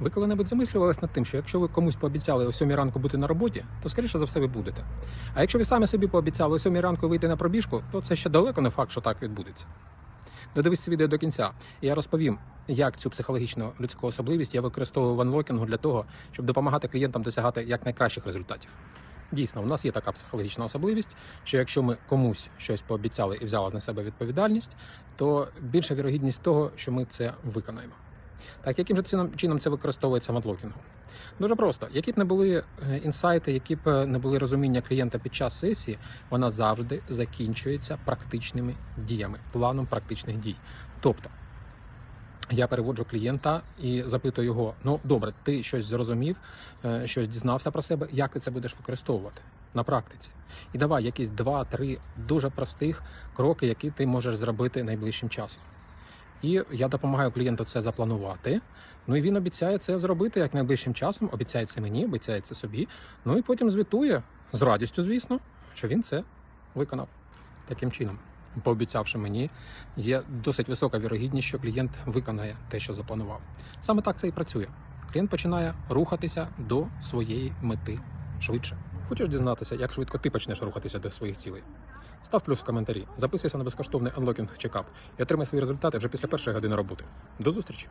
Ви коли-небудь замислювались над тим, що якщо ви комусь пообіцяли о 7 ранку бути на роботі, то скоріше за все ви будете. А якщо ви самі собі пообіцяли о 7 ранку вийти на пробіжку, то це ще далеко не факт, що так відбудеться. Додивись це відео до кінця, і я розповім, як цю психологічну людську особливість я використовую в анлокінгу для того, щоб допомагати клієнтам досягати якнайкращих результатів. Дійсно, у нас є така психологічна особливість, що якщо ми комусь щось пообіцяли і взяли на себе відповідальність, то більша вірогідність того, що ми це виконаємо. Так, яким же чином, це використовується в адлокінгу? Дуже просто, які б не були е, інсайти, які б е, не були розуміння клієнта під час сесії, вона завжди закінчується практичними діями, планом практичних дій. Тобто я переводжу клієнта і запитую його: ну добре, ти щось зрозумів, е, щось дізнався про себе, як ти це будеш використовувати на практиці? І давай якісь два-три дуже простих кроки, які ти можеш зробити найближчим часом. І я допомагаю клієнту це запланувати. Ну і він обіцяє це зробити як найближчим часом, обіцяє це мені, обіцяє це собі. Ну і потім звітує з радістю, звісно, що він це виконав таким чином. Пообіцявши мені, є досить висока вірогідність, що клієнт виконає те, що запланував. Саме так це і працює. Клієнт починає рухатися до своєї мети швидше. Хочеш дізнатися, як швидко ти почнеш рухатися до своїх цілей? Став плюс в коментарі, записуйся на безкоштовний Unlocking Checkup і отримай свої результати вже після першої години роботи. До зустрічі!